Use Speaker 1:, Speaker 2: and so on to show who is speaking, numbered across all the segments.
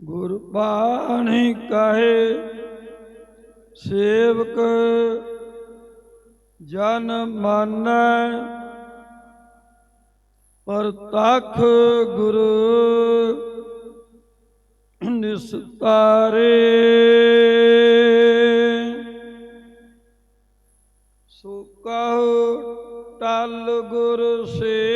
Speaker 1: ਗੁਰਬਾਣੀ ਕਹੇ ਸੇਵਕ ਜਨ ਮਾਨੈ ਪਰਤਖ ਗੁਰੂ ਨਿਸਤਾਰੇ। ਸੋ ਕਹੋ ਟਲ ਗੁਰ ਸੇਵੀਐ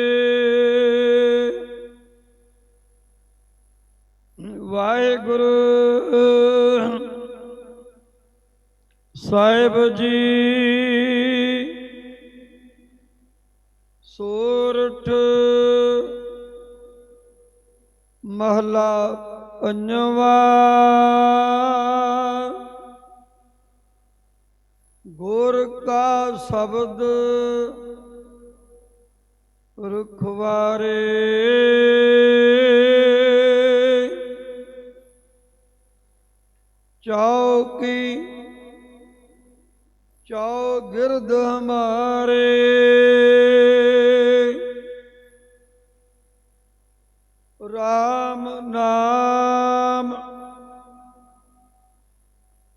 Speaker 1: ਵਾਹਿਗੁਰੂ। ਸਾਹਿਬ ਜੀ ਸੋਰਠ ਮਹਲਾ ਪੰਜਵਾ। ਗੁਰ ਕਾ ਸ਼ਬਦ ਰੁਖਵਾਰੇ। ਚੌਕੀ ਚੌ ਗਿਰਦ ਹਮਾਰੇ। ਰਾਮ ਨਾਮ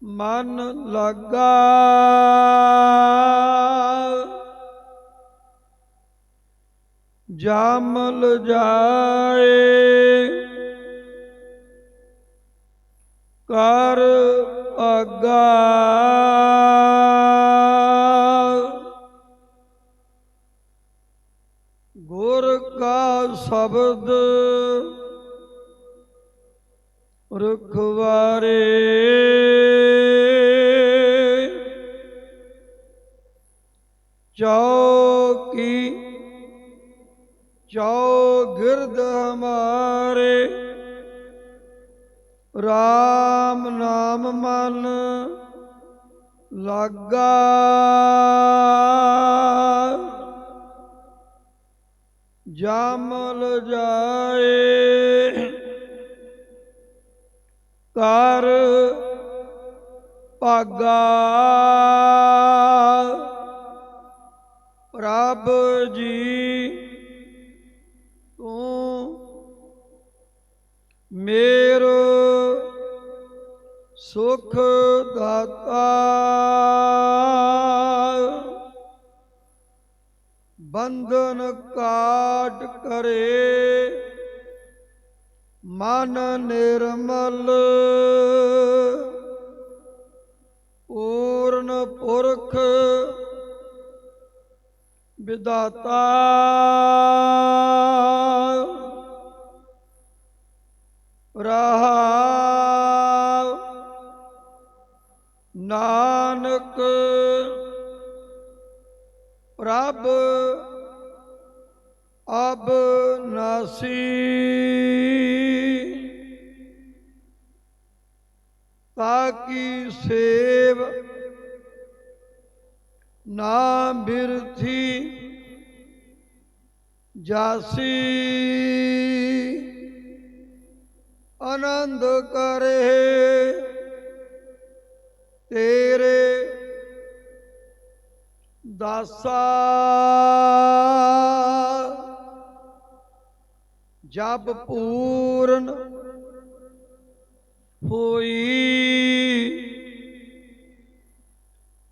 Speaker 1: ਮਨ ਲਗਾ। ਜਾਮਲ ਜਾ ਕਰ ਅਗਾ। ਗੁਰ ਕਾ ਸ਼ਬਦ ਰਖਵਾਰੇ। ਚੌਕੀ ਚੌ ਗਿਰਦ ਹਮਾਰੇ। RAM ਨਾਮ ਮਨ ਲਾਗਾ। ਜਾਮਲ ਜਾਏ ਕਰ ਭਾਗਾ। ਸੁਖ ਦਾਤਾ ਬੰਧਨ ਕਾਟ ਕਰੇ ਮਨ ਨਿਰਮਲ ਪੂਰਨ ਪੁਰਖ ਵਿਦਾਤਾ ਤਾਕੀ ਸੇਵ ਨਾ ਬਿਰਥੀ ਜਾਸੀ ਆਨੰਦ ਕਰੇ ਤੇਰੇ ਦਾਸਾ ਜਬ ਪੂਰਨ ਹੋਈ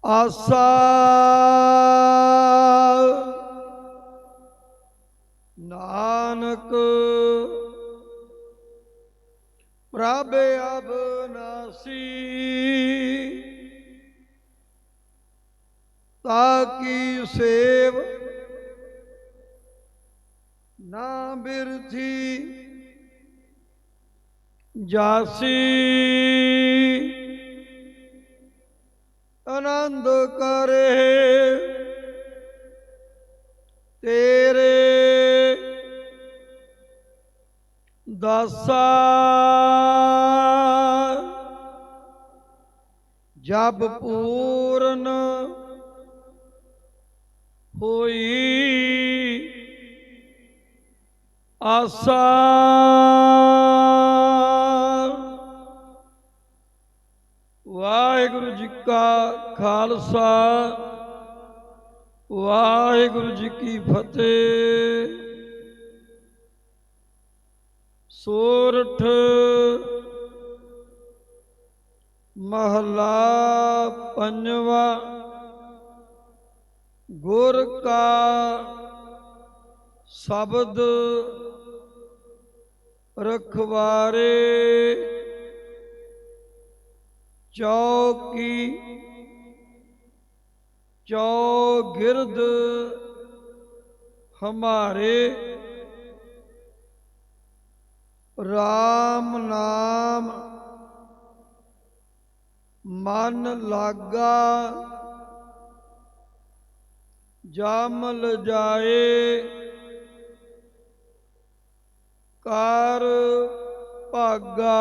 Speaker 1: ਆਸਾ ਨਾਨਕ ਪ੍ਰਭ ਅਬਨਾਸੀ ਤਾਕੀ ਸੇਵ ਨਾ ਬਿਰਥੀ ਜਾਸੀ। ਆਨੰਦ ਕਰੇ। ਤੇਰੇ ਦਾਸਾ ਜਬ ਪੂਰਨ ਹੋਈ ਆਸਾ ਕਾ ਖਾਲਸਾ ਵਾਹਿਗੁਰੂ ਜੀ ਕੀ ਫਤਿਹ। ਸੋਰਠ ਮਹਲਾ ਪੰਜਵਾ ਗੁਰ ਕਾ ਸ਼ਬਦ ਰਖਵਾਰੇ। ਚੌਕੀ ਚੌਗਿਰਦ ਹਮਾਰੇ RAM ਨਾਮ ਮਨ ਲਾਗਾ ਜਾਮਲ ਜਾਏ ਕਰ ਭਾਗਾ।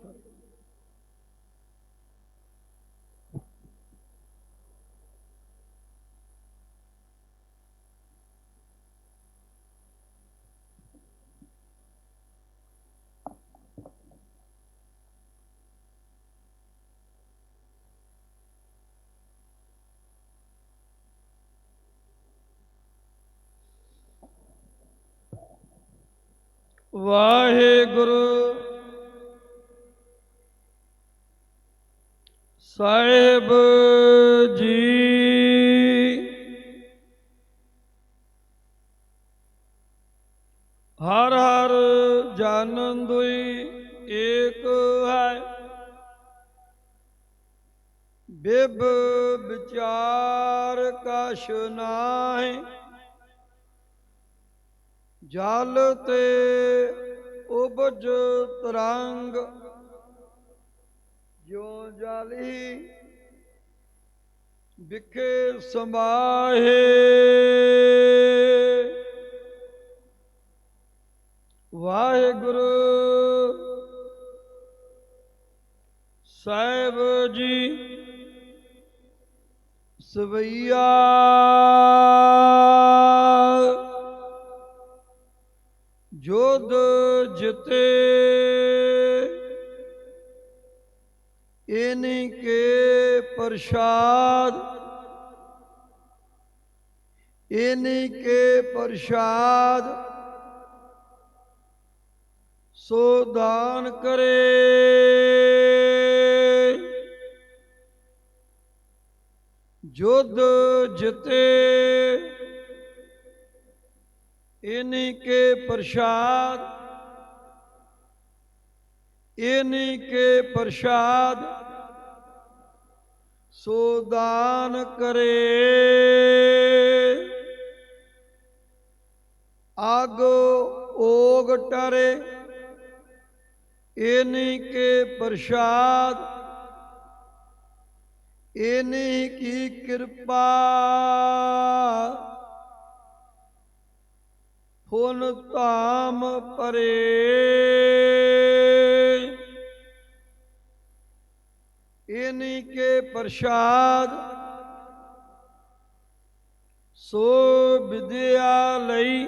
Speaker 1: ਵਾਹਿਗੁਰੂ। ਸਾਹਿਬ ਜੀ। ਹਰ ਹਰ ਜਨ ਦੁਈ ਏਕ ਹੈ। ਬਿਬ ਵਿਚਾਰ ਕਛ ਨਾਹੀ। ਜਲ ਤੇ ਉਬਜ ਤਰੰਗ। ਜੋ ਜਲੀ ਵਿਖੇ ਸਮਾਹੇ। ਵਾਹਿਗੁਰੂ ਸਾਹਿਬ ਜੀ ਸਵਈਆ। ਜੋਧ ਜਿਤੇ। ਇਨੀ ਕੇ ਪ੍ਰਸਾਦ। ਇਨੀ ਕੇ ਪ੍ਰਸਾਦ। ਸੋ ਦਾਨ ਕਰੇ। ਜੁਦ ਜਿਤੇ। ਇਨੀ ਕੇ ਪ੍ਰਸਾਦ ਇਨੀ ਕੇ ਪ੍ਰਸਾਦ ਸੋ ਦਾਨ ਕਰੇ ਆਗੋ ਓਗ ਟਰੇ ਇਨੀ ਕੇ ਪ੍ਰਸਾਦ ਇਨੀ ਕੀ ਹੁਣ ਧਾਮ ਪਰੇ। ਇਨੀ ਕੇ ਪ੍ਰਸਾਦ ਸੋ ਵਿਦਿਆ ਲਈ।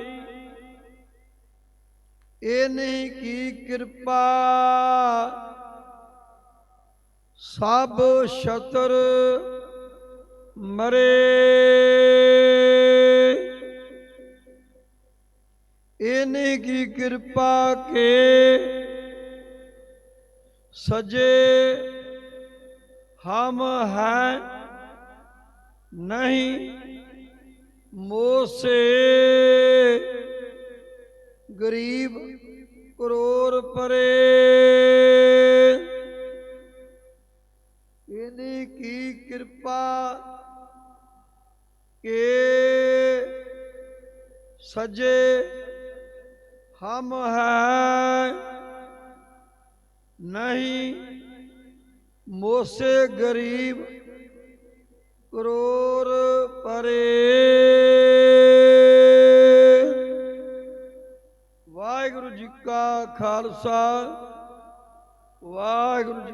Speaker 1: ਇਨੀ ਕੀ ਕਿਰਪਾ ਸਭ ਸ਼ਤਰ ਮਰੇ। ਇਨੀ ਕੀ ਕਿਰਪਾ ਕੇ ਸਜੇ, ਹਮ ਹੈ ਨਹੀਂ ਮੋਸੇ। ਗਰੀਬ ਕਰੋੜ ਪਰੇ। ਇਹਨੇ ਕੀ ਕਿਰਪਾ ਕੇ ਸਜੇ ਹਮ ਹੈ ਨਹੀਂ ਮੋਸੇ ਗਰੀਬ ਕਰੋੜ ਪਰੇ। ਵਾਹਿਗੁਰੂ ਜੀ ਕਾ ਖਾਲਸਾ ਵਾਹਿਗੁਰੂ ਜੀ